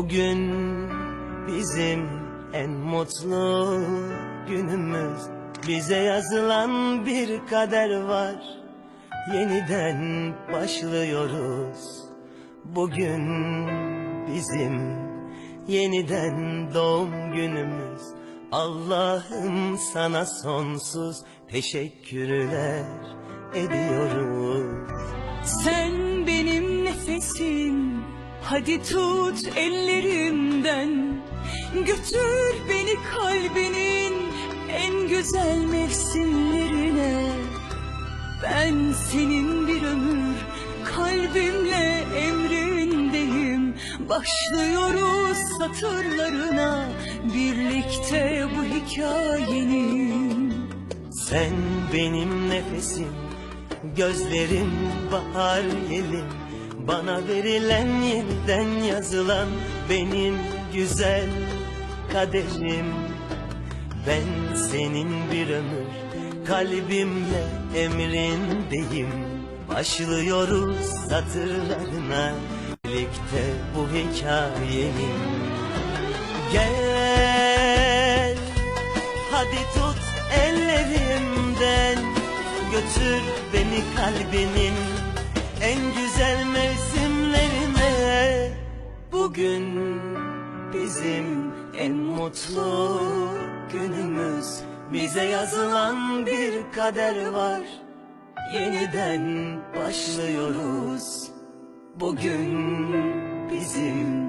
Bugün bizim en mutlu günümüz. Bize yazılan bir kader var. Yeniden başlıyoruz. Bugün bizim yeniden doğum günümüz. Allah'ım sana sonsuz teşekkürler ediyoruz. Sen benim nefesim Hadi tut ellerimden Götür beni kalbinin En güzel mevsimlerine. Ben senin bir ömür Kalbimle emrindeyim. Başlıyoruz satırlarına Birlikte bu hikayenin. Sen benim nefesim, gözlerim bahar yelim Bana verilen yeniden yazılan benim güzel kaderim. Ben senin bir ömür kalbimle emrindeyim. Başlıyoruz satırlarına birlikte bu hikayenin. Gel Hadi tut ellerimden Götür beni kalbinin En güzel mevsimlerine. Bugün bizim en mutlu günümüz. Bize yazılan bir kader var. Yeniden başlıyoruz. Bugün bizim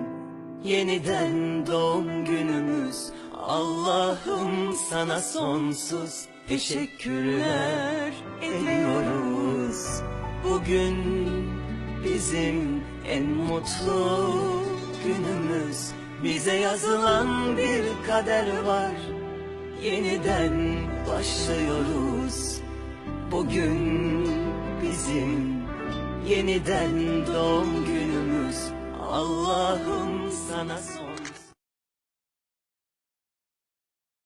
yeniden doğum günümüz. Allah'ım sana sonsuz teşekkürler ediyoruz Bugün bizim en mutlu günümüz. Bize yazılan bir kader var. Yeniden başlıyoruz. Bugün bizim yeniden doğum günümüz